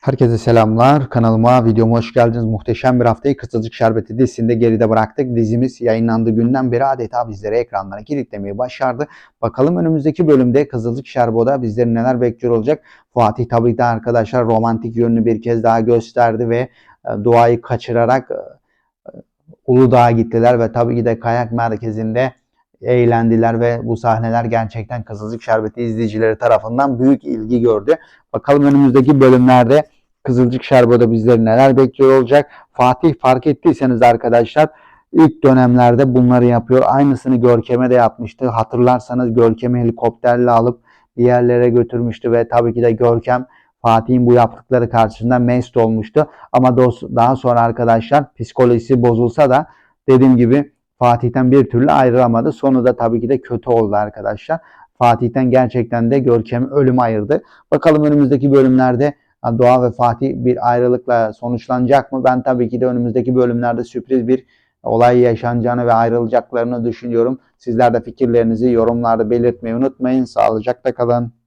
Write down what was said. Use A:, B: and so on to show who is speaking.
A: Herkese selamlar. Kanalıma, videoma hoş geldiniz. Muhteşem bir haftayı Kısacık Şerbeti dizisinde geride bıraktık. Dizimiz yayınlandığı günden beri adeta bizleri ekranlara kilitlemeyi başardı. Bakalım önümüzdeki bölümde Kızılcık Şerbeti'de bizleri neler bekliyor olacak. Fatih tabii de arkadaşlar romantik yönünü bir kez daha gösterdi ve e, duayı kaçırarak e, e, Uludağ'a gittiler ve tabii ki de kayak merkezinde eğlendiler ve bu sahneler gerçekten Kızılcık Şerbeti izleyicileri tarafından büyük ilgi gördü. Bakalım önümüzdeki bölümlerde Kızılcık Şerbeti'de bizleri neler bekliyor olacak. Fatih fark ettiyseniz arkadaşlar ilk dönemlerde bunları yapıyor. Aynısını Görkem'e de yapmıştı. Hatırlarsanız Görkem'i helikopterle alıp bir yerlere götürmüştü ve tabii ki de Görkem Fatih'in bu yaptıkları karşısında mest olmuştu. Ama daha sonra arkadaşlar psikolojisi bozulsa da dediğim gibi Fatih'ten bir türlü ayrılamadı. Sonu da tabii ki de kötü oldu arkadaşlar. Fatih'ten gerçekten de Görkem ölüm ayırdı. Bakalım önümüzdeki bölümlerde Doğa ve Fatih bir ayrılıkla sonuçlanacak mı? Ben tabii ki de önümüzdeki bölümlerde sürpriz bir olay yaşanacağını ve ayrılacaklarını düşünüyorum. Sizler de fikirlerinizi yorumlarda belirtmeyi unutmayın. Sağlıcakla kalın.